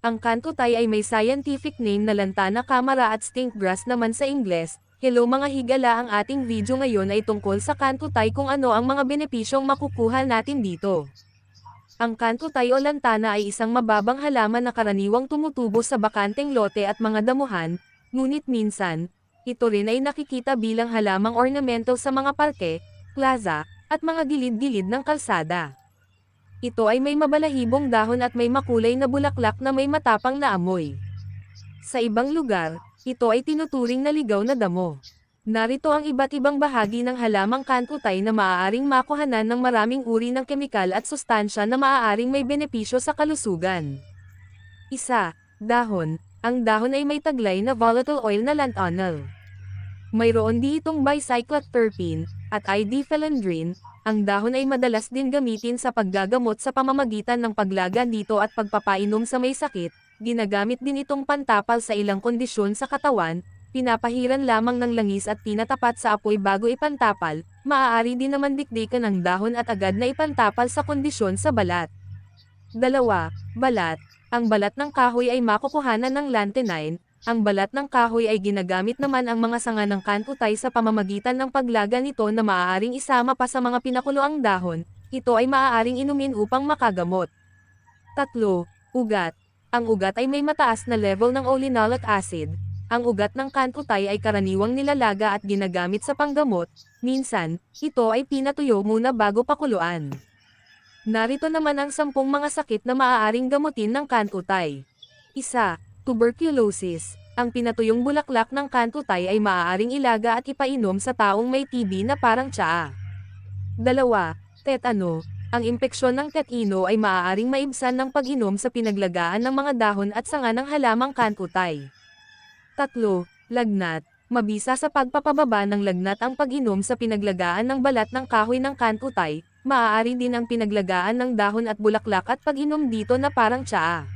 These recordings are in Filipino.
Ang kantutay ay may scientific name na lantana camara at stink grass naman sa Ingles. Hello mga higala ang ating video ngayon ay tungkol sa kantutay kung ano ang mga benepisyong makukuha natin dito. Ang kantutay o lantana ay isang mababang halaman na karaniwang tumutubo sa bakanteng lote at mga damuhan, ngunit minsan, ito rin ay nakikita bilang halamang ornamento sa mga parke, plaza, at mga gilid-gilid ng kalsada. Ito ay may mabalahibong dahon at may makulay na bulaklak na may matapang na amoy. Sa ibang lugar, ito ay tinuturing na ligaw na damo. Narito ang iba't ibang bahagi ng halamang kantutay na maaaring makuhanan ng maraming uri ng kemikal at sustansya na maaaring may benepisyo sa kalusugan. Isa, dahon. Ang dahon ay may taglay na volatile oil na lanthanol. Mayroon ditong bicycloterpene at ID-phelendrine. Ang dahon ay madalas din gamitin sa paggagamot sa pamamagitan ng paglaga dito at pagpapainom sa may sakit. Ginagamit din itong pantapal sa ilang kondisyon sa katawan, pinapahiran lamang ng langis at tinatapat sa apoy bago ipantapal, maaari din naman dikdikan ang dahon at agad na ipantapal sa kondisyon sa balat. Dalawa, balat. Ang balat ng kahoy ay makukuhanan ng lantenine. Ang balat ng kahoy ay ginagamit naman ang mga sanga ng kantutay sa pamamagitan ng paglaga nito na maaaring isama pa sa mga pinakuloang dahon. Ito ay maaaring inumin upang makagamot. Tatlo, ugat. Ang ugat ay may mataas na level ng olinolic acid. Ang ugat ng kantutay ay karaniwang nilalaga at ginagamit sa panggamot. Minsan, ito ay pinatuyo muna bago pakuluan. Narito naman ang sampung mga sakit na maaaring gamutin ng kantutay. Isa, tuberculosis. Ang pinatuyong bulaklak ng kantutay ay maaaring ilaga at ipainom sa taong may TB na parang tsaa. Dalawa, tetano. Ang impeksyon ng tetino ay maaaring maibsan ng pag-inom sa pinaglagaan ng mga dahon at sanga ng halamang kantutay. Tatlo, lagnat. Mabisa sa pagpapababa ng lagnat ang pag-inom sa pinaglagaan ng balat ng kahoy ng kantutay, maaari din ang pinaglagaan ng dahon at bulaklak at pag-inom dito na parang tsaa.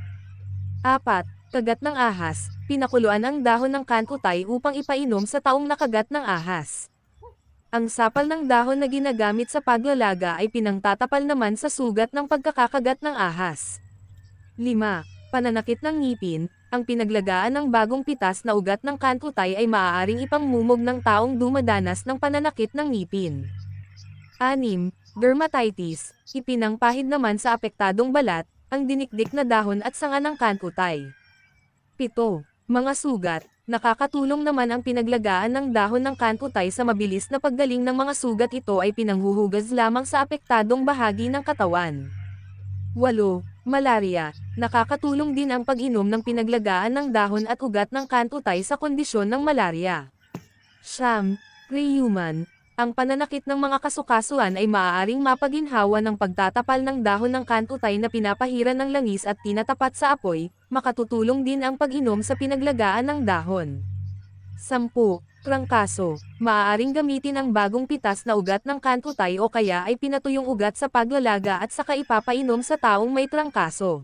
Apat, kagat ng ahas. Pinakuluan ang dahon ng kantutay upang ipainom sa taong nakagat ng ahas. Ang sapal ng dahon na ginagamit sa paglalaga ay pinangtatapal naman sa sugat ng pagkakakagat ng ahas. 5. Pananakit ng ngipin, ang pinaglagaan ng bagong pitas na ugat ng kantutay ay maaaring ipangmumog ng taong dumadanas ng pananakit ng ngipin. 6. Dermatitis, ipinangpahid naman sa apektadong balat, ang dinikdik na dahon at sanga ng kantutay. 7. Mga sugat, nakakatulong naman ang pinaglagaan ng dahon ng kantutay sa mabilis na paggaling ng mga sugat ito ay pinanghuhugas lamang sa apektadong bahagi ng katawan. 8. Malaria, nakakatulong din ang pag-inom ng pinaglagaan ng dahon at ugat ng kantutay sa kondisyon ng malaria. Siyam, Reuman, ang pananakit ng mga kasukasuan ay maaaring mapaginhawa ng pagtatapal ng dahon ng kantutay na pinapahiran ng langis at tinatapat sa apoy, makatutulong din ang pag-inom sa pinaglagaan ng dahon. 10. Trangkaso, maaaring gamitin ang bagong pitas na ugat ng kantutay o kaya ay pinatuyong ugat sa paglalaga at saka ipapainom sa taong may trangkaso.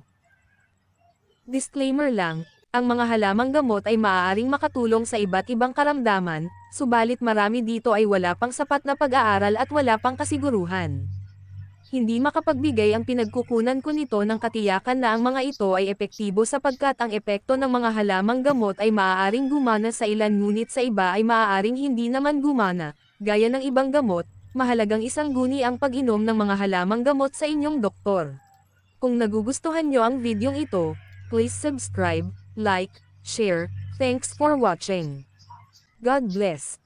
Disclaimer lang, ang mga halamang gamot ay maaaring makatulong sa iba't ibang karamdaman, subalit marami dito ay wala pang sapat na pag-aaral at wala pang kasiguruhan. Hindi makapagbigay ang pinagkukunan ko nito ng katiyakan na ang mga ito ay epektibo sapagkat ang epekto ng mga halamang gamot ay maaaring gumana sa ilan ngunit sa iba ay maaaring hindi naman gumana. Gaya ng ibang gamot, mahalagang isang guni ang pag-inom ng mga halamang gamot sa inyong doktor. Kung nagugustuhan nyo ang videong ito, please subscribe, like, share, thanks for watching. God bless.